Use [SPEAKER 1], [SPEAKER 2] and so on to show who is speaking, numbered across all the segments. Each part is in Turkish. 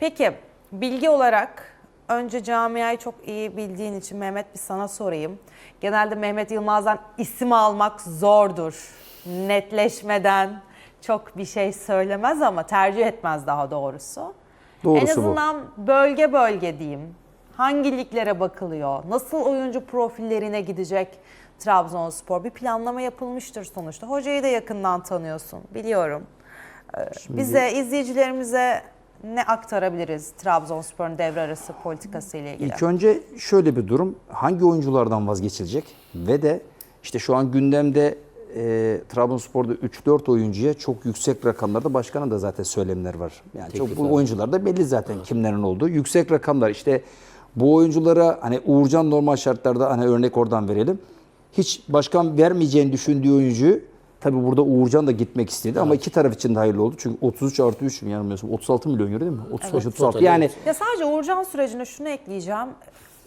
[SPEAKER 1] Peki bilgi olarak önce camiayı çok iyi bildiğin için Mehmet bir sana sorayım. Genelde Mehmet Yılmaz'dan isim almak zordur. Netleşmeden çok bir şey söylemez ama tercih etmez daha doğrusu.
[SPEAKER 2] Doğrusu
[SPEAKER 1] en
[SPEAKER 2] bu.
[SPEAKER 1] azından bölge bölge diyeyim. Hangi liglere bakılıyor? Nasıl oyuncu profillerine gidecek Trabzonspor? Bir planlama yapılmıştır sonuçta. Hocayı da yakından tanıyorsun biliyorum. Ee, Bize, izleyicilerimize ne aktarabiliriz Trabzonspor'un devre arası politikası ile ilgili?
[SPEAKER 2] İlk önce şöyle bir durum. Hangi oyunculardan vazgeçilecek? Ve de işte şu an gündemde e, Trabzonspor'da 3-4 oyuncuya çok yüksek rakamlarda başkanın da zaten söylemler var. Yani çok
[SPEAKER 3] Teklif
[SPEAKER 2] bu
[SPEAKER 3] var.
[SPEAKER 2] oyuncular da belli zaten kimlerin olduğu. Yüksek rakamlar işte bu oyunculara hani Uğurcan normal şartlarda hani örnek oradan verelim. Hiç başkan vermeyeceğini düşündüğü oyuncuyu Tabi burada Uğurcan da gitmek istedi ama iki taraf için de hayırlı oldu. Çünkü 33 artı 3 mü yanılmıyorsam 36 milyon euro değil mi? 35 36
[SPEAKER 3] Total,
[SPEAKER 2] yani
[SPEAKER 3] evet.
[SPEAKER 1] Ya sadece Uğurcan sürecine şunu ekleyeceğim.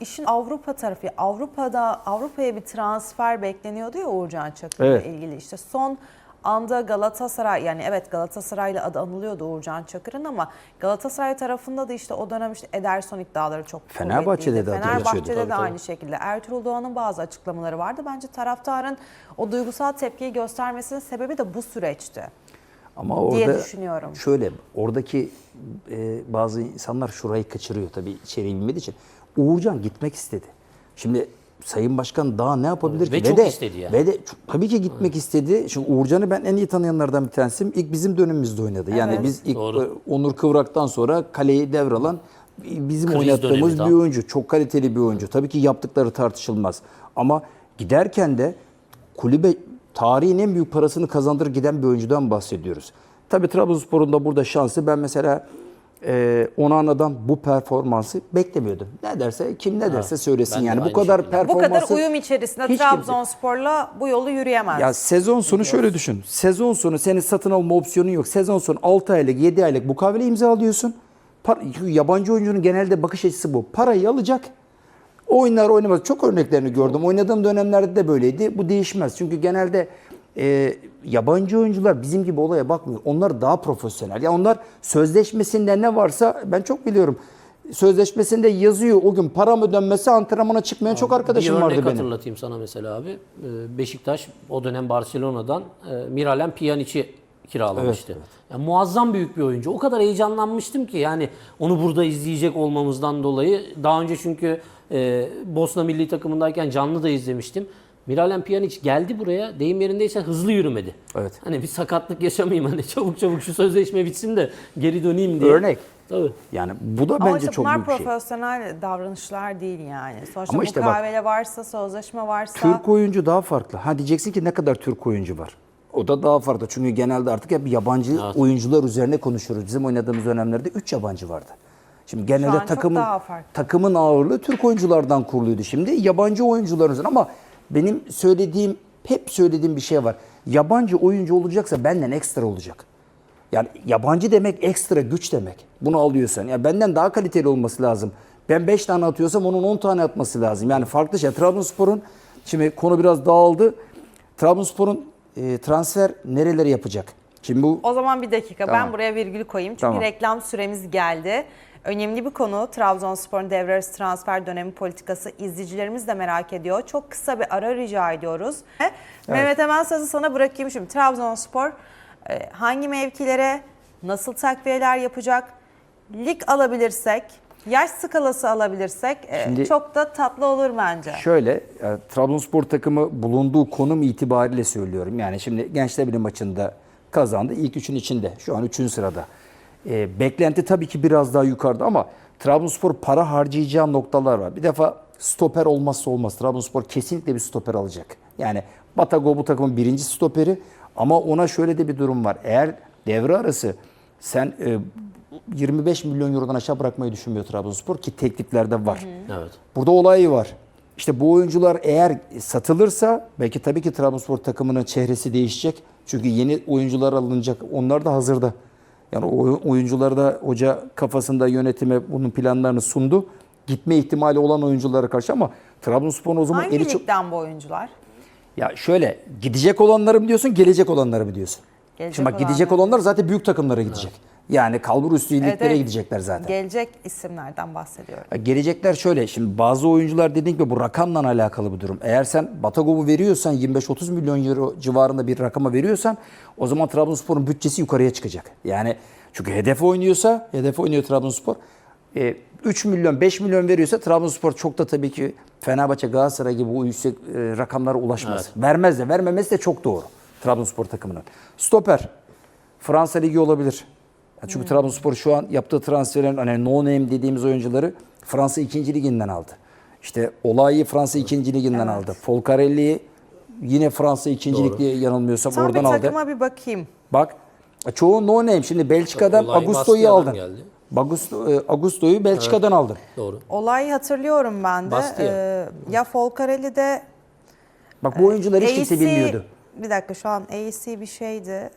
[SPEAKER 1] İşin Avrupa tarafı, Avrupa'da Avrupa'ya bir transfer bekleniyordu ya Uğurcan Çakır'la
[SPEAKER 2] Evet.
[SPEAKER 1] ilgili. İşte son anda Galatasaray yani evet Galatasaray'la adı anılıyordu Uğurcan Çakır'ın ama Galatasaray tarafında da işte o dönem işte Ederson iddiaları çok
[SPEAKER 2] Fenerbahçe'de de
[SPEAKER 1] Fenerbahçe'de de
[SPEAKER 3] Tabii, tabii.
[SPEAKER 1] aynı şekilde. Ertuğrul Doğan'ın bazı açıklamaları vardı. Bence taraftarın o duygusal tepkiyi göstermesinin sebebi de bu süreçti.
[SPEAKER 2] Ama orada
[SPEAKER 1] diye düşünüyorum.
[SPEAKER 2] Şöyle oradaki e, bazı insanlar şurayı kaçırıyor tabii içeriği bilmediği için. Uğurcan gitmek istedi. Şimdi Sayın Başkan daha ne yapabilir
[SPEAKER 3] Ve
[SPEAKER 2] ki?
[SPEAKER 3] çok
[SPEAKER 2] de,
[SPEAKER 3] istedi yani.
[SPEAKER 2] Ve de çok- tabii ki gitmek istedi. Şimdi Uğurcan'ı ben en iyi tanıyanlardan bir tanesiyim. İlk bizim dönemimizde oynadı. Yani
[SPEAKER 1] Evet.
[SPEAKER 2] biz ilk
[SPEAKER 3] Doğru.
[SPEAKER 2] e, Onur Kıvrak'tan sonra kaleyi devralan bizim
[SPEAKER 3] Kriz
[SPEAKER 2] oynattığımız
[SPEAKER 3] dönemi
[SPEAKER 2] bir
[SPEAKER 3] tam.
[SPEAKER 2] oyuncu. Çok kaliteli bir oyuncu. Tabii ki yaptıkları tartışılmaz. Ama giderken de kulübe tarihin en büyük parasını kazandırır giden bir oyuncudan bahsediyoruz. Tabii Trabzonspor'un da burada şansı ben mesela e, Onana'dan bu performansı beklemiyordum. Ne derse kim ne derse söylesin
[SPEAKER 3] ben de
[SPEAKER 2] yani bu
[SPEAKER 3] aynı
[SPEAKER 2] kadar
[SPEAKER 3] şekilde.
[SPEAKER 1] Bu
[SPEAKER 2] performansı
[SPEAKER 1] kadar uyum içerisinde
[SPEAKER 2] hiç kimse-
[SPEAKER 1] Trabzonspor'la bu yolu yürüyemez.
[SPEAKER 2] ya sezon sonu şöyle düşün. Sezon sonu senin satın alma opsiyonun yok. Sezon sonu 6 aylık 7 aylık mukavele imzalıyorsun. Par- yabancı oyuncunun genelde bakış açısı bu. Parayı alacak. Oyunlar oynamaz. Çok örneklerini gördüm. Oynadığım dönemlerde de böyleydi. Bu değişmez. Çünkü genelde e, yabancı oyuncular bizim gibi olaya bakmıyor. Onlar daha profesyonel. Ya onlar sözleşmesinde ne varsa ben çok biliyorum. Sözleşmesinde yazıyor o gün param ödenmesi antrenmana çıkmayan çok arkadaşım
[SPEAKER 3] bir
[SPEAKER 2] vardı
[SPEAKER 3] örnek
[SPEAKER 2] benim.
[SPEAKER 3] hatırlatayım sana mesela abi. Ee, Beşiktaş o dönem Barcelona'dan e, Miralem Pjanic'i kiralamıştı. Yani muazzam büyük bir oyuncu. O kadar heyecanlanmıştım ki yani onu burada izleyecek olmamızdan dolayı. Daha önce çünkü e, Bosna milli takımındayken canlı da izlemiştim. Miralem Pjanic geldi buraya deyim yerindeyse hızlı yürümedi.
[SPEAKER 2] Evet.
[SPEAKER 3] Hani bir sakatlık yaşamayayım hani çabuk çabuk şu sözleşme bitsin de geri döneyim diye.
[SPEAKER 2] Örnek.
[SPEAKER 3] Tabii.
[SPEAKER 2] Yani bu da
[SPEAKER 1] Ama
[SPEAKER 2] bence
[SPEAKER 1] işte
[SPEAKER 2] çok
[SPEAKER 1] bunlar
[SPEAKER 2] büyük bir şey.
[SPEAKER 1] profesyonel davranışlar değil yani. Sonuçta
[SPEAKER 2] Ama işte bak-
[SPEAKER 1] mukavele varsa, sözleşme varsa
[SPEAKER 2] Türk oyuncu daha farklı. Ha diyeceksin ki ne kadar Türk oyuncu var. O da daha farklı. Çünkü genelde artık hep yabancı
[SPEAKER 3] Evet.
[SPEAKER 2] oyuncular üzerine konuşuyoruz. Bizim oynadığımız dönemlerde 3 yabancı vardı. Şimdi genelde takımın takımın ağırlığı Türk oyunculardan kuruluydu. Şimdi yabancı oyuncuların üzerine ama benim söylediğim hep söylediğim bir şey var. Yabancı oyuncu olacaksa benden ekstra olacak. Yani yabancı demek ekstra güç demek. Bunu alıyorsan. Ya benden daha kaliteli olması lazım. Ben 5 tane atıyorsam onun 10 tane atması lazım. Yani farklı şey. Trabzonspor'un şimdi konu biraz dağıldı. Trabzonspor'un e, transfer nereleri yapacak? Şimdi bu
[SPEAKER 1] o zaman bir dakika
[SPEAKER 2] Tamam.
[SPEAKER 1] ben buraya virgül koyayım. Çünkü
[SPEAKER 2] Tamam.
[SPEAKER 1] reklam süremiz geldi. Önemli bir konu Trabzonspor'un devre arası transfer dönemi politikası izleyicilerimiz de merak ediyor. Çok kısa bir ara rica ediyoruz. Mehmet hemen sözü sana bırakayım şimdi. Trabzonspor e, hangi mevkilere nasıl takviyeler yapacak? Lig alabilirsek, yaş skalası alabilirsek e,
[SPEAKER 2] Şimdi-
[SPEAKER 1] çok da tatlı olur bence.
[SPEAKER 2] Şöyle, e, Trabzonspor takımı bulunduğu konum itibariyle söylüyorum. Yani şimdi Gençler Birliği maçında kazandı. İlk üçün içinde. Şu an üçüncü sırada. E, beklenti tabii ki biraz daha yukarıda ama Trabzonspor para harcayacağı noktalar var. Bir defa stoper olmazsa olmaz. Trabzonspor kesinlikle bir stoper alacak. Yani Batago bu takımın birinci stoperi ama ona şöyle de bir durum var. Eğer devre arası sen e, 25 milyon eurodan aşağı bırakmayı düşünmüyor Trabzonspor ki tekliflerde var.
[SPEAKER 3] Evet.
[SPEAKER 2] Burada olay var. İşte bu oyuncular eğer satılırsa belki tabii ki Trabzonspor takımının çehresi değişecek. Çünkü yeni oyuncular alınacak. Onlar da hazırda. Yani o oyuncular da hoca kafasında yönetime bunun planlarını sundu. Gitme ihtimali olan oyunculara karşı ama Trabzonspor'un o zaman
[SPEAKER 1] Hangi
[SPEAKER 2] eli çok...
[SPEAKER 1] ligden bu oyuncular?
[SPEAKER 2] Ya şöyle gidecek olanları mı diyorsun, gelecek olanları mı diyorsun?
[SPEAKER 1] Gelecek
[SPEAKER 2] Şimdi bak gidecek
[SPEAKER 1] olanlar.
[SPEAKER 2] olanlar zaten büyük takımlara gidecek. Yani kalbur üstü liglere
[SPEAKER 1] Evet, evet.
[SPEAKER 2] gidecekler zaten.
[SPEAKER 1] Gelecek isimlerden bahsediyorum.
[SPEAKER 2] Ya Gelecekler şöyle. Şimdi bazı oyuncular dediğim gibi bu rakamla alakalı bir durum. Eğer sen Batagov'u veriyorsan 25-30 milyon euro civarında bir rakama veriyorsan o zaman Trabzonspor'un bütçesi yukarıya çıkacak. Yani çünkü hedef oynuyorsa, hedef oynuyor Trabzonspor. E, 3 milyon, 5 milyon veriyorsa Trabzonspor çok da tabii ki Fenerbahçe, Galatasaray gibi bu yüksek e, rakamlara ulaşmaz. Vermez de, vermemesi de çok doğru Trabzonspor takımının. Stoper, Fransa Ligi olabilir. Çünkü Trabzonspor şu an yaptığı transferlerin hani no name dediğimiz oyuncuları Fransa 2. liginden aldı. İşte Olay'ı Fransa 2. liginden aldı. Folcarelli'yi yine Fransa 2. lig diye yanılmıyorsam
[SPEAKER 1] Tam
[SPEAKER 2] oradan
[SPEAKER 1] bir
[SPEAKER 2] aldı.
[SPEAKER 1] takıma bir bakayım.
[SPEAKER 2] Bak çoğu no name. Şimdi Belçika'dan
[SPEAKER 3] Bastia'dan
[SPEAKER 2] aldın.
[SPEAKER 3] geldi.
[SPEAKER 2] Augusto, e, Augusto'yu Belçika'dan aldın.
[SPEAKER 3] Doğru.
[SPEAKER 1] Olayı hatırlıyorum ben de.
[SPEAKER 3] Bastia.
[SPEAKER 1] Ee, ya Folcarelli'de
[SPEAKER 2] Bak bu oyuncuları hiç kimse
[SPEAKER 1] AC
[SPEAKER 2] bilmiyordu.
[SPEAKER 1] Bir dakika şu an AC bir şeydi.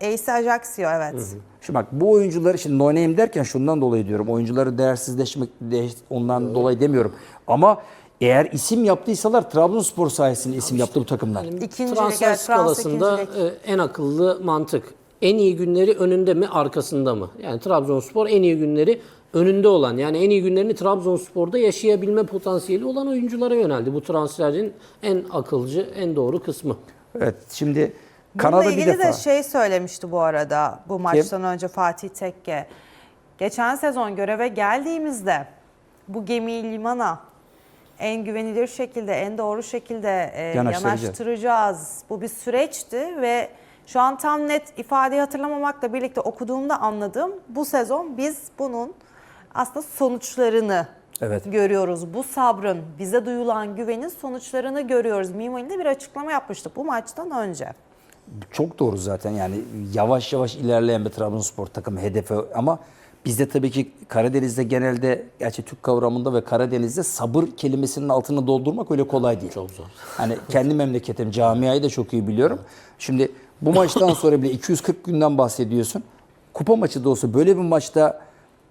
[SPEAKER 1] AC Ajaxio evet.
[SPEAKER 2] Şimdi bak bu oyuncuları şimdi no name derken şundan dolayı diyorum. Oyuncuları değersizleşmek de- ondan dolayı demiyorum. Ama eğer isim yaptıysalar Trabzonspor sayesinde isim yaptı bu takımlar.
[SPEAKER 1] İkincilik,
[SPEAKER 3] Transfer
[SPEAKER 1] evet, Fransa
[SPEAKER 3] skalasında
[SPEAKER 1] ikincilik.
[SPEAKER 3] e, en akıllı mantık. En iyi günleri önünde mi arkasında mı? Yani Trabzonspor en iyi günleri önünde olan yani en iyi günlerini Trabzonspor'da yaşayabilme potansiyeli olan oyunculara yöneldi. Bu transferin en akılcı, en doğru kısmı.
[SPEAKER 2] Evet şimdi
[SPEAKER 1] Bununla
[SPEAKER 2] Kanada bir
[SPEAKER 1] ilgili
[SPEAKER 2] defa.
[SPEAKER 1] de şey söylemişti bu arada bu maçtan önce Fatih Tekke. Geçen sezon göreve geldiğimizde bu gemiyi limana en güvenilir şekilde, en doğru şekilde e,
[SPEAKER 2] Yanaştıracağız.
[SPEAKER 1] yanaştıracağız. Bu bir süreçti ve şu an tam net ifadeyi hatırlamamakla birlikte okuduğumda anladığım bu sezon biz bunun aslında sonuçlarını
[SPEAKER 2] Evet.
[SPEAKER 1] görüyoruz. Bu sabrın, bize duyulan güvenin sonuçlarını görüyoruz. Mimoli'de bir açıklama yapmıştık bu maçtan önce.
[SPEAKER 2] Çok doğru zaten yani yavaş yavaş ilerleyen bir Trabzonspor takımı hedefi ama bizde tabii ki Karadeniz'de genelde gerçi Türk kavramında ve Karadeniz'de sabır kelimesinin altını doldurmak öyle kolay değil.
[SPEAKER 3] Çok zor.
[SPEAKER 2] Hani kendi memleketim camiayı da çok iyi biliyorum. Şimdi bu maçtan sonra bile 240 günden bahsediyorsun. Kupa maçı da olsa böyle bir maçta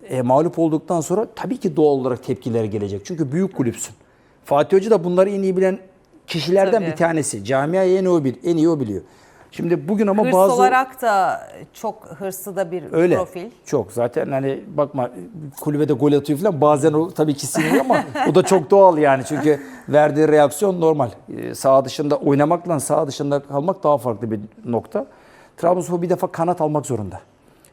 [SPEAKER 2] e, mağlup olduktan sonra tabii ki doğal olarak tepkiler gelecek. Çünkü büyük kulüpsün. Fatih Hoca da bunları en iyi bilen kişilerden
[SPEAKER 1] Tabii.
[SPEAKER 2] bir tanesi. Camiayı en iyi o, bil, en iyi o biliyor. Şimdi bugün ama
[SPEAKER 1] Hırs
[SPEAKER 2] bazı
[SPEAKER 1] olarak da çok hırslı da bir
[SPEAKER 2] öyle
[SPEAKER 1] profil.
[SPEAKER 2] çok zaten hani bakma kulübede gol atıyor falan bazen o tabii ki sinirli ama o da çok doğal yani çünkü verdiği reaksiyon normal. Ee, Sağ dışında oynamakla sağ dışında kalmak daha farklı bir nokta. Trabzonspor bir defa kanat almak zorunda.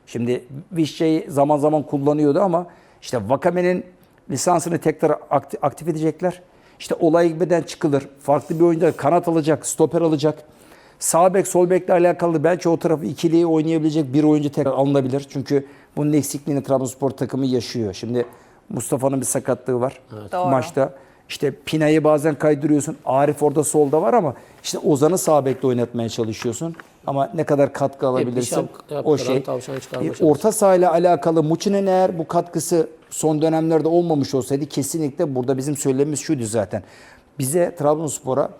[SPEAKER 2] Şimdi Vişçe'yi zaman zaman kullanıyordu ama işte Vakame'nin lisansını tekrar akti- aktif edecekler. İşte olay beden çıkılır. Farklı bir oyuncu kanat alacak, stoper alacak. Sağ bek, sol bekle alakalı belki o tarafı ikiliyi oynayabilecek bir oyuncu tekrar alınabilir. Çünkü bunun eksikliğini Trabzonspor takımı yaşıyor. Şimdi Mustafa'nın bir sakatlığı var
[SPEAKER 1] Doğru.
[SPEAKER 2] maçta. İşte Pina'yı bazen kaydırıyorsun. Arif orada solda var ama işte Ozan'ı sağ bekle oynatmaya çalışıyorsun. Ama ne kadar katkı alabilirsin
[SPEAKER 3] şap
[SPEAKER 2] o şey. E. Orta sahayla alakalı Muçin'in eğer bu katkısı son dönemlerde olmamış olsaydı kesinlikle burada bizim söylemimiz şuydu zaten. Bize Trabzonspor'a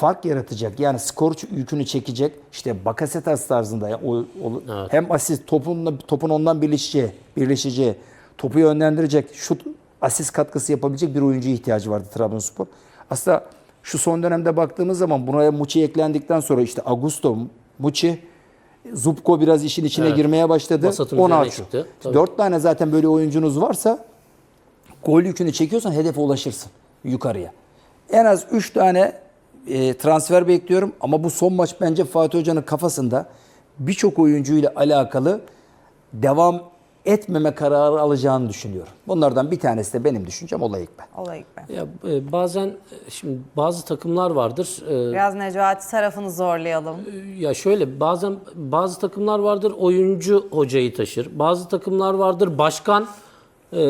[SPEAKER 2] fark yaratacak. Yani skor yükünü çekecek. İşte Bakasetas tarzında yani o, o- hem asist topun topun ondan birleşeceği, birleşeceği, topu yönlendirecek, şut asist katkısı yapabilecek bir oyuncuya ihtiyacı vardı Trabzonspor. Aslında şu son dönemde baktığımız zaman buna Muçi eklendikten sonra işte Augusto, Muçi, Zubko biraz işin içine
[SPEAKER 3] Evet.
[SPEAKER 2] girmeye başladı.
[SPEAKER 3] Üzerine
[SPEAKER 2] açıyor.
[SPEAKER 3] çıktı. Tabii.
[SPEAKER 2] Dört tane zaten böyle oyuncunuz varsa gol yükünü çekiyorsan hedefe ulaşırsın yukarıya. En az 3 tane e, transfer bekliyorum ama bu son maç bence Fatih Hoca'nın kafasında birçok oyuncuyla alakalı devam etmeme kararı alacağını düşünüyorum. Bunlardan bir tanesi de benim düşüncem Olay İkbal.
[SPEAKER 1] Olay be.
[SPEAKER 3] Ya e, bazen e, şimdi bazı takımlar vardır. e,
[SPEAKER 1] Biraz Necati tarafını zorlayalım.
[SPEAKER 3] Ya şöyle bazen bazı takımlar vardır oyuncu hocayı taşır. Bazı takımlar vardır başkan e,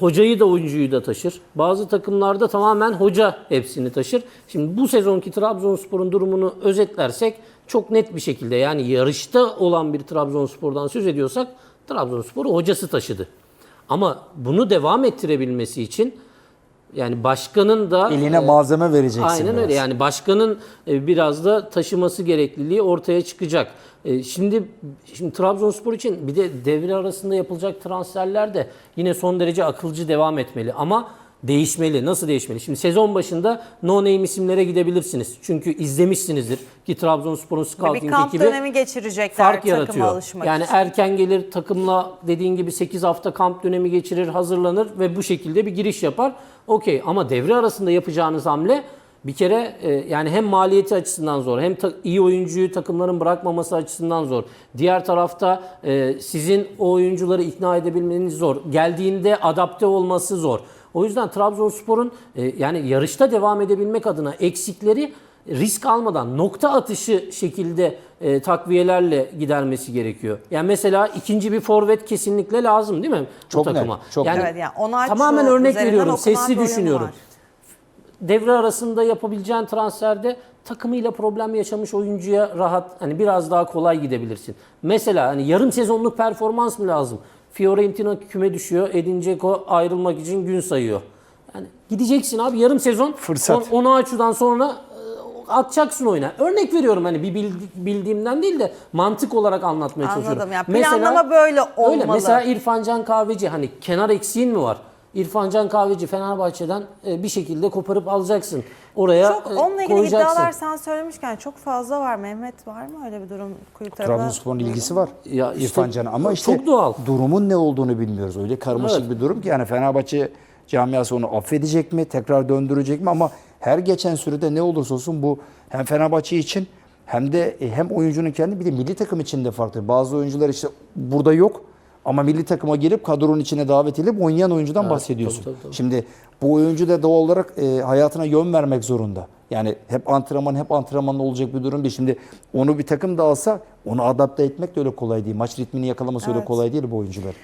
[SPEAKER 3] hocayı da oyuncuyu da taşır. Bazı takımlarda tamamen hoca hepsini taşır. Şimdi bu sezonki Trabzonspor'un durumunu özetlersek çok net bir şekilde yani yarışta olan bir Trabzonspor'dan söz ediyorsak Trabzonspor'u hocası taşıdı. Ama bunu devam ettirebilmesi için yani başkanın da
[SPEAKER 2] Eline malzeme vereceksin.
[SPEAKER 3] Aynen öyle
[SPEAKER 2] biraz.
[SPEAKER 3] yani başkanın e, biraz da taşıması gerekliliği ortaya çıkacak. E, Şimdi şimdi Trabzonspor için bir de devre arasında yapılacak transferler de yine son derece akılcı devam etmeli. Ama Değişmeli. Nasıl değişmeli? Şimdi sezon başında no name isimlere gidebilirsiniz. Çünkü izlemişsinizdir ki Trabzonspor'un
[SPEAKER 1] Bir
[SPEAKER 3] scouting
[SPEAKER 1] kamp
[SPEAKER 3] ekibi
[SPEAKER 1] dönemi geçirecekler
[SPEAKER 3] fark yaratıyor.
[SPEAKER 1] alışmak
[SPEAKER 3] Yani
[SPEAKER 1] için.
[SPEAKER 3] erken gelir takımla dediğin gibi 8 hafta kamp dönemi geçirir, hazırlanır ve bu şekilde bir giriş yapar. Okey ama devre arasında yapacağınız hamle bir kere e, yani hem maliyeti açısından zor hem ta- iyi oyuncuyu takımların bırakmaması açısından zor. Diğer tarafta e, sizin o oyuncuları ikna edebilmeniz zor. Geldiğinde adapte olması zor. O yüzden Trabzonspor'un e, yani yarışta devam edebilmek adına eksikleri risk almadan nokta atışı şekilde e, takviyelerle gidermesi gerekiyor. Yani mesela ikinci bir forvet kesinlikle lazım değil mi
[SPEAKER 2] Çok
[SPEAKER 3] bu
[SPEAKER 2] net,
[SPEAKER 3] takıma?
[SPEAKER 2] çok
[SPEAKER 3] yani
[SPEAKER 1] Evet yani
[SPEAKER 3] tamamen örnek veriyorum, sesli düşünüyorum.
[SPEAKER 1] var.
[SPEAKER 3] Devre arasında yapabileceğin transferde takımıyla problem yaşamış oyuncuya rahat hani biraz daha kolay gidebilirsin. Mesela hani yarım sezonluk performans mı lazım? Fiorentina küme düşüyor. Edin Dzeko ayrılmak için gün sayıyor. Yani gideceksin abi yarım sezon.
[SPEAKER 2] Fırsat.
[SPEAKER 3] Son- Onu açıdan sonra e, atacaksın oyuna. Örnek veriyorum hani bir bildi- bildiğimden değil de mantık olarak anlatmaya çalışıyorum.
[SPEAKER 1] Anladım. Yani planlama böyle olmalı.
[SPEAKER 3] Öyle. Mesela İrfan Can Kahveci hani kenar eksiğin mi var? İrfan Can Kahveci Fenerbahçe'den e, bir şekilde koparıp alacaksın. Oraya
[SPEAKER 1] Çok
[SPEAKER 3] e,
[SPEAKER 1] onunla ilgili
[SPEAKER 3] koyacaksın.
[SPEAKER 1] iddialar sen söylemişken çok fazla var. Mehmet var mı öyle bir durum?
[SPEAKER 2] Trabzonspor'un ilgisi var.
[SPEAKER 3] Ya işte
[SPEAKER 2] İrfan Can'a ama işte
[SPEAKER 3] çok doğal.
[SPEAKER 2] durumun ne olduğunu bilmiyoruz. Öyle karmaşık
[SPEAKER 3] Evet.
[SPEAKER 2] bir durum ki yani Fenerbahçe camiası onu affedecek mi, tekrar döndürecek mi ama her geçen sürede ne olursa olsun bu hem Fenerbahçe için hem de e, hem oyuncunun kendi bir de milli takım için de farklı. Bazı oyuncular işte burada yok ama milli takıma girip kadronun içine davet edilip oynayan oyuncudan bahsediyorsun.
[SPEAKER 3] tabii, tabii.
[SPEAKER 2] Şimdi bu oyuncu da doğal olarak e, hayatına yön vermek zorunda. Yani hep antrenman hep antrenmanla olacak bir durum değil. Şimdi onu bir takım da alsa onu adapte etmek de öyle kolay değil. Maç ritmini yakalaması öyle
[SPEAKER 1] Evet.
[SPEAKER 2] kolay değil bu oyuncular.